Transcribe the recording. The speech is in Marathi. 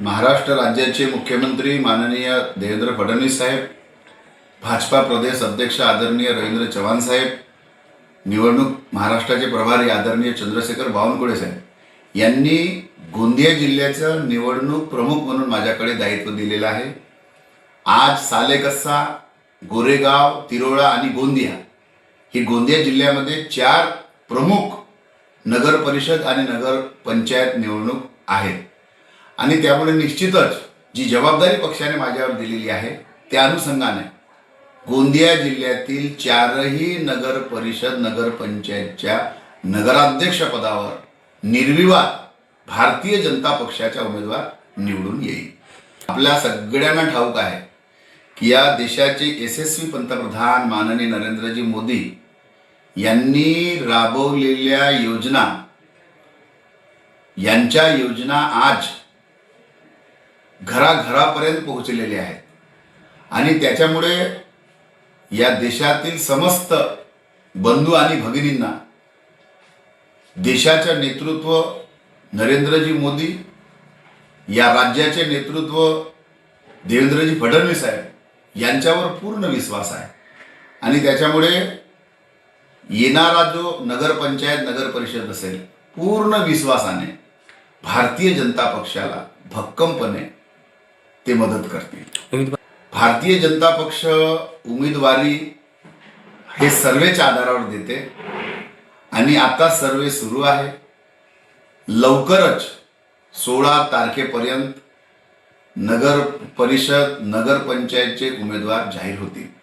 महाराष्ट्र राज्याचे मुख्यमंत्री माननीय देवेंद्र फडणवीस साहेब भाजपा प्रदेश अध्यक्ष आदरणीय रवींद्र चव्हाण साहेब निवडणूक महाराष्ट्राचे प्रभारी आदरणीय चंद्रशेखर बावनकुळे साहेब यांनी गोंदिया जिल्ह्याचं निवडणूक प्रमुख म्हणून माझ्याकडे दायित्व दिलेलं आहे. आज सालेकस्सा गोरेगाव तिरोळा आणि गोंदिया ही गोंदिया जिल्ह्यामध्ये चार प्रमुख नगर परिषद आणि नगर पंचायत निवडणूक आहेत. आणि त्यामुळे निश्चितच जी जबाबदारी पक्षाने माझ्यावर दिलेली आहे त्या अनुषंगाने गोंदिया जिल्ह्यातील चारही नगर परिषद नगरपंचायतच्या नगराध्यक्षपदावर निर्विवाद भारतीय जनता पक्षाच्या उमेदवार निवडून येईल. आपल्या सगळ्यांना ठाऊक आहे की या देशाचे यशस्वी पंतप्रधान माननीय नरेंद्रजी मोदी यांनी राबवलेल्या योजना यांच्या योजना आज घराघरापर्यंत पोहोचलेले आहेत. आणि त्याच्यामुळे या देशातील समस्त बंधू आणि भगिनींना देशाचे नेतृत्व नरेंद्रजी मोदी या राज्याचे नेतृत्व देवेंद्रजी फडणवीस साहेब यांच्यावर पूर्ण विश्वास आहे. आणि त्याच्यामुळे येणारा जो नगरपंचायत नगर परिषद असेल पूर्ण विश्वासाने भारतीय जनता पक्षाला भक्कमपणे ते मदत करतील. भारतीय जनता पक्ष उमेदवारी हे सर्वेच्या आधारावर देते. आणि आता सर्वे सुरू आहे. लवकरच सोळा तारखेपर्यंत नगर परिषद नगरपंचायतचे उमेदवार जाहीर होतील.